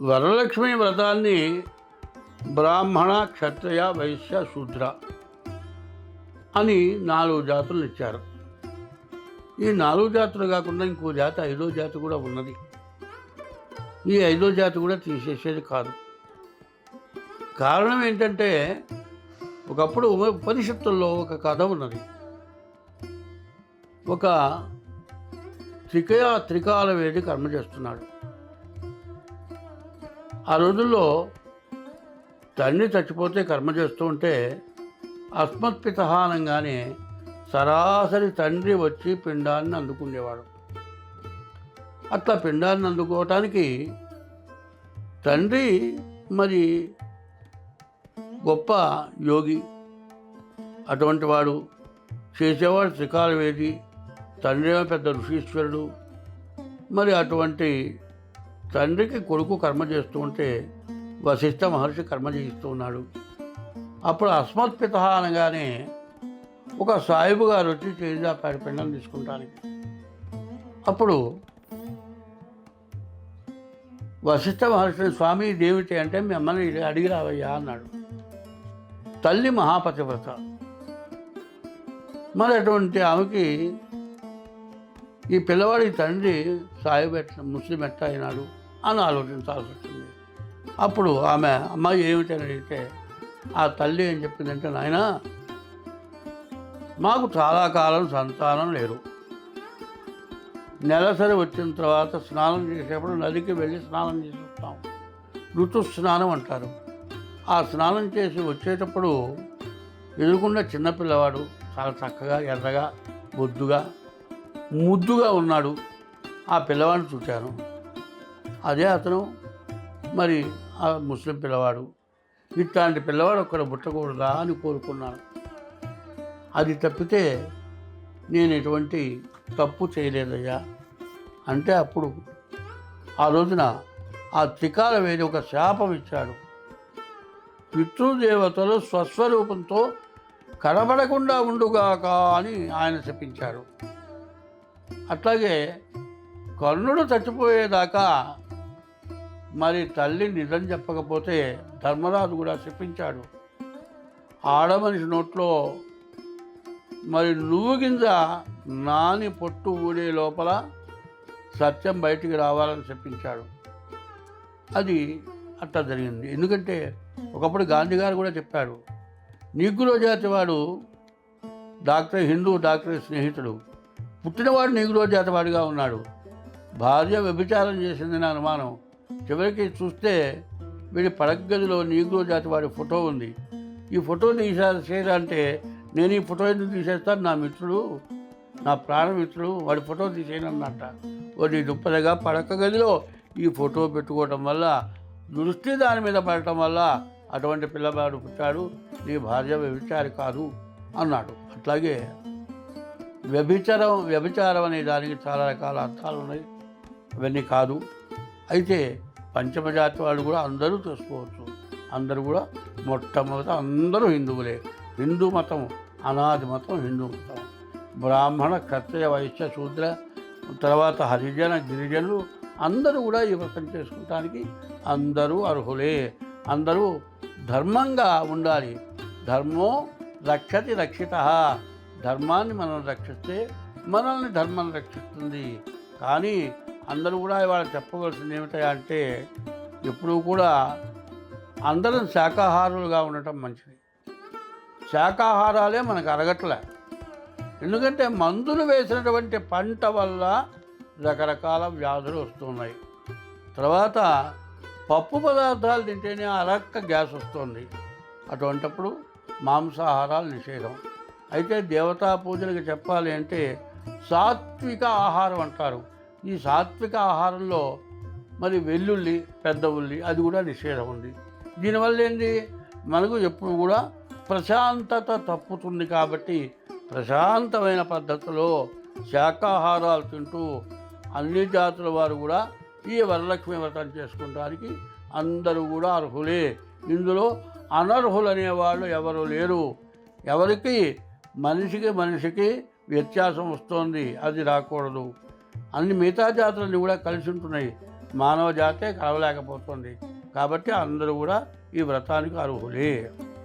వరలక్ష్మి వ్రతాన్ని బ్రాహ్మణ క్షత్రియ వైశ్య శూద్ర అని నాలుగు జాతులు ఇచ్చారు. ఈ నాలుగు జాతులు కాకుండా ఇంకో జాతి ఐదో జాతి కూడా ఉన్నది. ఈ ఐదో జాతి కూడా తీసేసేది కాదు. కారణం ఏంటంటే ఒకప్పుడు ఉపనిషత్తుల్లో ఒక కథ ఉన్నది. ఒక త్రికయా త్రికాల వేది కర్మ చేస్తున్నాడు. ఆ రోజుల్లో తండ్రి చచ్చిపోతే కర్మ చేస్తూ ఉంటే అస్మత్పిత అనగానే సరాసరి తండ్రి వచ్చి పిండాన్ని అందుకునేవాడు అట్లా పిండాన్ని అందుకోవటానికి తండ్రి మరి గొప్ప యోగి. అటువంటి వాడు చేసేవాడు త్రికాలవేది తండ్రి పెద్ద ఋషీశ్వరుడు. మరి అటువంటి తండ్రికి కొడుకు కర్మ చేస్తూ ఉంటే వశిష్ఠ మహర్షి కర్మ చేయిస్తూ ఉన్నాడు. అప్పుడు అస్మత్పిత అనగానే ఒక సాయిబు గారు వచ్చి చేజా పిండం తీసుకుంటానికి. అప్పుడు వశిష్ఠ మహర్షిని స్వామి ఇదేమిటి అంటే మిమ్మల్ని అడిగి రావయ్యా అన్నాడు. తల్లి మహాపతివ్రత. మరి అటువంటి ఆమెకి ఈ పిల్లవాడి తండ్రి సాయిబు ముస్లిం ఎట్ట అయినాడు? అని ఆలోచించాల్సి వచ్చింది అప్పుడు ఆమె అమ్మాయి ఏమిటి అడిగితే ఆ తల్లి ఏం చెప్పిందంటే నాయన మాకు చాలా కాలం సంతానం లేరు నెలసరి వచ్చిన తర్వాత స్నానం చేసేప్పుడు నదికి వెళ్ళి స్నానం చేసి వస్తాం ఋతు స్నానం అంటారు. ఆ స్నానం చేసి వచ్చేటప్పుడు ఎదురుకుండా చిన్నపిల్లవాడు చాలా చక్కగా ఎర్రగా బొద్దుగా ముద్దుగా ఉన్నాడు. ఆ పిల్లవాడిని చూశాను. అదే అతను. మరి ఆ ముస్లిం పిల్లవాడు ఇట్లాంటి పిల్లవాడు ఒక్కడ పుట్టకూడదా అని కోరుకున్నాను. అది తప్పితే నేను ఎటువంటి తప్పు చేయలేదయ్యా. అంటే అప్పుడు ఆ రోజున ఆ త్రికాల వేది ఒక శాపం ఇచ్చాడు. పితృదేవతలు స్వస్వరూపంతో కనబడకుండా ఉండుగాక అని ఆయన చెప్పించాడు. అట్లాగే కర్ణుడు చచ్చిపోయేదాకా మరి తల్లి నిజం చెప్పకపోతే ధర్మరాజు కూడా చెప్పించాడు. ఆడమనిషి నోట్లో మరి నువ్వు గింజ నాని పొట్టు ఊడే లోపల సత్యం బయటికి రావాలని చెప్పించాడు. అది అట్లా జరిగింది. ఎందుకంటే ఒకప్పుడు గాంధీ గారు కూడా చెప్పాడు నీగ్రో జాతి వాడు డాక్టర్ హిందూ డాక్టర్ స్నేహితుడు. పుట్టినవాడు నీగ్రో జాతి వాడిగా ఉన్నాడు. భార్య వ్యభిచారం చేసింది నా అనుమానం. చివరికి చూస్తే వీడి పడగదిలో నీగ్రో జాతి వాడి ఫోటో ఉంది. ఈ ఫోటో తీసా నేను ఈ ఫోటో ఎందుకు తీసేస్తాను? నా మిత్రుడు నా ప్రాణమిత్రుడు వాడి ఫోటో తీసేయనన్నట్ట వాడి దుప్పదగా పడక గదిలో ఈ ఫోటో పెట్టుకోవటం వల్ల దృష్టి దాని మీద పడటం వల్ల అటువంటి పిల్లవాడు పుట్టాడు. నీ భార్య వ్యభిచారి కాదు అన్నాడు. అట్లాగే వ్యభిచారం వ్యభిచారం అనే దానికి చాలా రకాల అర్థాలు ఉన్నాయి. అవన్నీ కాదు. అయితే పంచమజాతి వాళ్ళు కూడా అందరూ చూసుకోవచ్చు. అందరూ కూడా మొట్టమొదట అందరూ హిందువులే. హిందూ మతం అనాది మతం హిందూ మతం. బ్రాహ్మణ క్షత్రియ వైశ్య శూద్ర తర్వాత హరిజన గిరిజనులు అందరూ కూడా ఈ వ్రతం చేసుకుంటానికి అందరూ అర్హులే. అందరూ ధర్మంగా ఉండాలి. ధర్మో రక్షతి రక్షిత. ధర్మాన్ని మనం రక్షిస్తే మనల్ని ధర్మం రక్షిస్తుంది. కానీ అందరూ కూడా ఇవాళ చెప్పవలసింది ఏమిటంటే అంటే ఎప్పుడూ కూడా అందరం శాకాహారులుగా ఉండటం మంచిది. శాకాహారాలే మనకు అరగట్లే. ఎందుకంటే మందులు వేసినటువంటి పంట వల్ల రకరకాల వ్యాధులు వస్తున్నాయి. తర్వాత పప్పు పదార్థాలు తింటేనే అరక్క గ్యాస్ వస్తుంది. అటువంటప్పుడు మాంసాహారాలు నిషేధం. అయితే దేవతా పూజలకు చెప్పాలి అంటే సాత్విక ఆహారం అంటారు. ఈ సాత్విక ఆహారంలో మరి వెల్లుల్లి పెద్ద ఉల్లి అది కూడా నిషేధం ఉంది. దీనివల్ల ఏంటి మనకు ఎప్పుడు కూడా ప్రశాంతత తప్పుతుంది కాబట్టి ప్రశాంతమైన పద్ధతిలో శాకాహారాలు తింటూ అన్ని జాతుల వారు కూడా ఈ వరలక్ష్మి వ్రతం చేసుకోవడానికి అందరూ కూడా అర్హులే. ఇందులో అనర్హులు అనేవాళ్ళు ఎవరు లేరు. ఎవరికి? మనిషికి మనిషికి వ్యత్యాసం వస్తోంది. అది రాకూడదు. అన్ని మిగతా జాతులన్నీ కూడా కలిసి ఉంటున్నాయి. మానవ జాతే కలవలేకపోతుంది. కాబట్టి అందరూ కూడా ఈ వ్రతానికి అర్హులే.